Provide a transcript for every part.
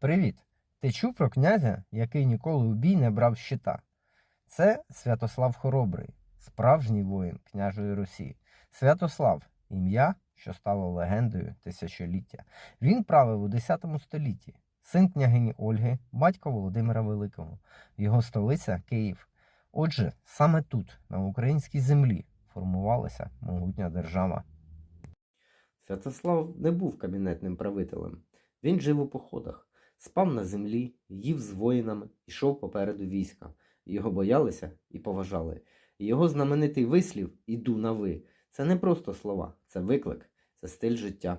Привіт! Ти чув про князя, який ніколи у бій не брав щита? Це Святослав Хоробрий, справжній воїн княжої Русі. Святослав ім'я, що стало легендою тисячоліття. Він правив у X столітті, син княгині Ольги, батько Володимира Великого, його столиця Київ. Отже, саме тут, на українській землі, формувалася могутня держава. Святослав не був кабінетним правителем. Він жив у походах, спав на землі, їв з воїнами, йшов попереду війська. Його боялися і поважали. Його знаменитий вислів Іду на ви це не просто слова, це виклик, це стиль життя.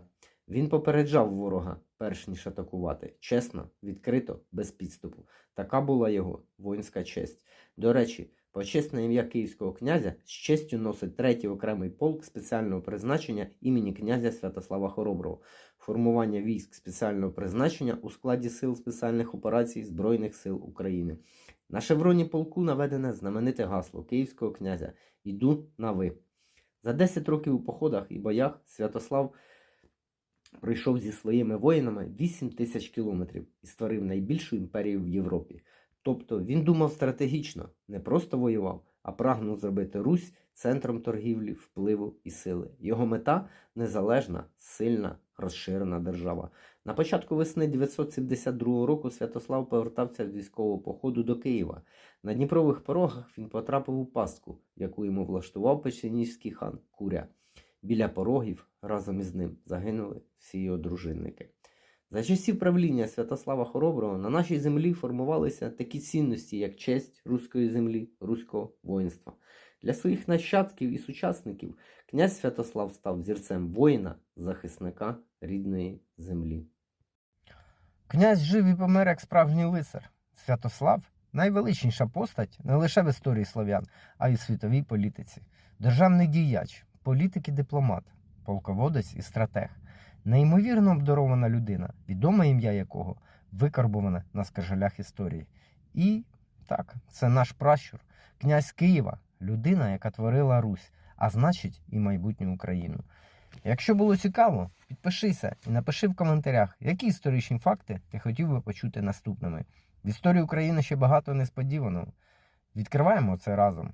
Він попереджав ворога, перш ніж атакувати, чесно, відкрито, без підступу. Така була його воїнська честь. До речі, почесне ім'я київського князя з честю носить третій окремий полк спеціального призначення імені князя Святослава Хороброго, формування військ спеціального призначення у складі сил спеціальних операцій Збройних сил України. На шевроні полку наведене знамените гасло київського князя Іду на ви. За 10 років у походах і боях Святослав пройшов зі своїми воїнами 8 тисяч кілометрів і створив найбільшу імперію в Європі. Тобто він думав стратегічно, не просто воював, а прагнув зробити Русь центром торгівлі, впливу і сили. Його мета незалежна, сильна, розширена держава. На початку весни 972 року Святослав повертався з військового походу до Києва. На Дніпрових порогах він потрапив у пастку, яку йому влаштував печеніжський хан Куря. Біля порогів разом із ним загинули всі його дружинники. За часів правління Святослава Хороброго на нашій землі формувалися такі цінності, як честь руської землі, руського воїнства. Для своїх нащадків і сучасників князь Святослав став зірцем воїна, захисника рідної землі. Князь жив і помер як справжній лицар. Святослав найвеличніша постать не лише в історії слов'ян, а й у світовій політиці. Державний діяч, політик і дипломат, полководець і стратег. Неймовірно обдарована людина, відоме ім'я якого викарбоване на скажелях історії. І так, це наш пращур, князь Києва, людина, яка творила Русь, а значить і майбутню Україну. Якщо було цікаво, підпишися і напиши в коментарях, які історичні факти ти хотів би почути наступними. В історії України ще багато несподіваного. Відкриваємо це разом.